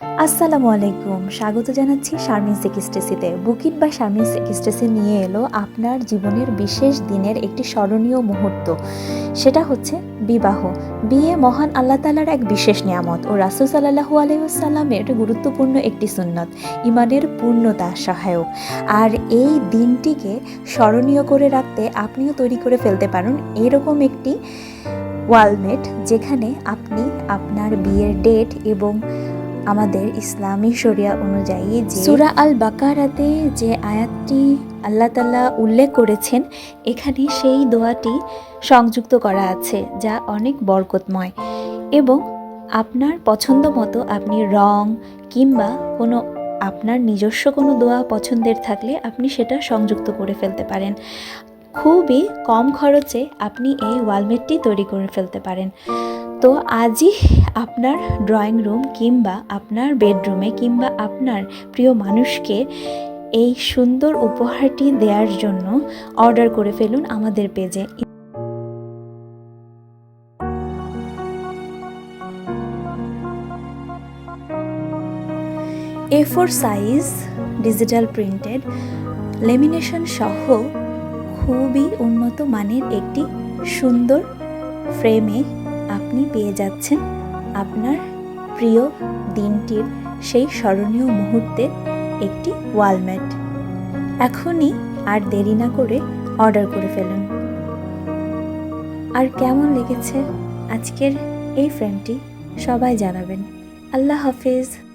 আসসালামু আলাইকুম। স্বাগত জানাচ্ছি শারমিন সেকিস্টেসিতে বুকিট বা শারমিন সেকিস্টেসি নিয়ে এলো আপনার জীবনের বিশেষ দিনের একটি স্মরণীয় মুহূর্ত। সেটা হচ্ছে বিবাহ। বিয়ে মহান আল্লাহ তালার এক বিশেষ নিয়ামত ও রাসুল সাল্লাহু আলহিসাল্লামের গুরুত্বপূর্ণ একটি সুন্নত ইমানের পূর্ণতা সহায়ক। আর এই দিনটিকে স্মরণীয় করে রাখতে আপনিও তৈরি করে ফেলতে পারেন এরকম একটি ওয়ালমেট যেখানে আপনি আপনার বিয়ের ডেট এবং আমাদের ইসলামী শরিয়া অনুযায়ী সুরা আল বাকারাতে যে আয়াতটি আল্লাহ তাল্লাহ উল্লেখ করেছেন, এখানে সেই দোয়াটি সংযুক্ত করা আছে যা অনেক বরকতময়। এবং আপনার পছন্দ মতো আপনি রং কিংবা কোনো আপনার নিজস্ব কোনো দোয়া পছন্দের থাকলে আপনি সেটা সংযুক্ত করে ফেলতে পারেন। খুবই কম খরচে আপনি এই ওয়ালমেটটি তৈরি করে ফেলতে পারেন। তো আজই আপনার ড্রয়িং রুম কিংবা আপনার বেডরুমে কিংবা আপনার প্রিয় মানুষকে এই সুন্দর উপহারটি দেওয়ার জন্য অর্ডার করে ফেলুন আমাদের পেজে। A four size digital printed lamination সহ খুবই উন্নত মানের একটি সুন্দর ফ্রেমে আপনি পেয়ে যাচ্ছেন আপনার প্রিয় দিনটির সেই স্মরণীয় মুহূর্তের একটি ওয়ালম্যাট এখনই আর দেরি না করে অর্ডার করে ফেলুন। আর কেমন লেগেছে আজকের এই ফ্রেমটি সবাই জানাবেন। আল্লাহ হাফিজ।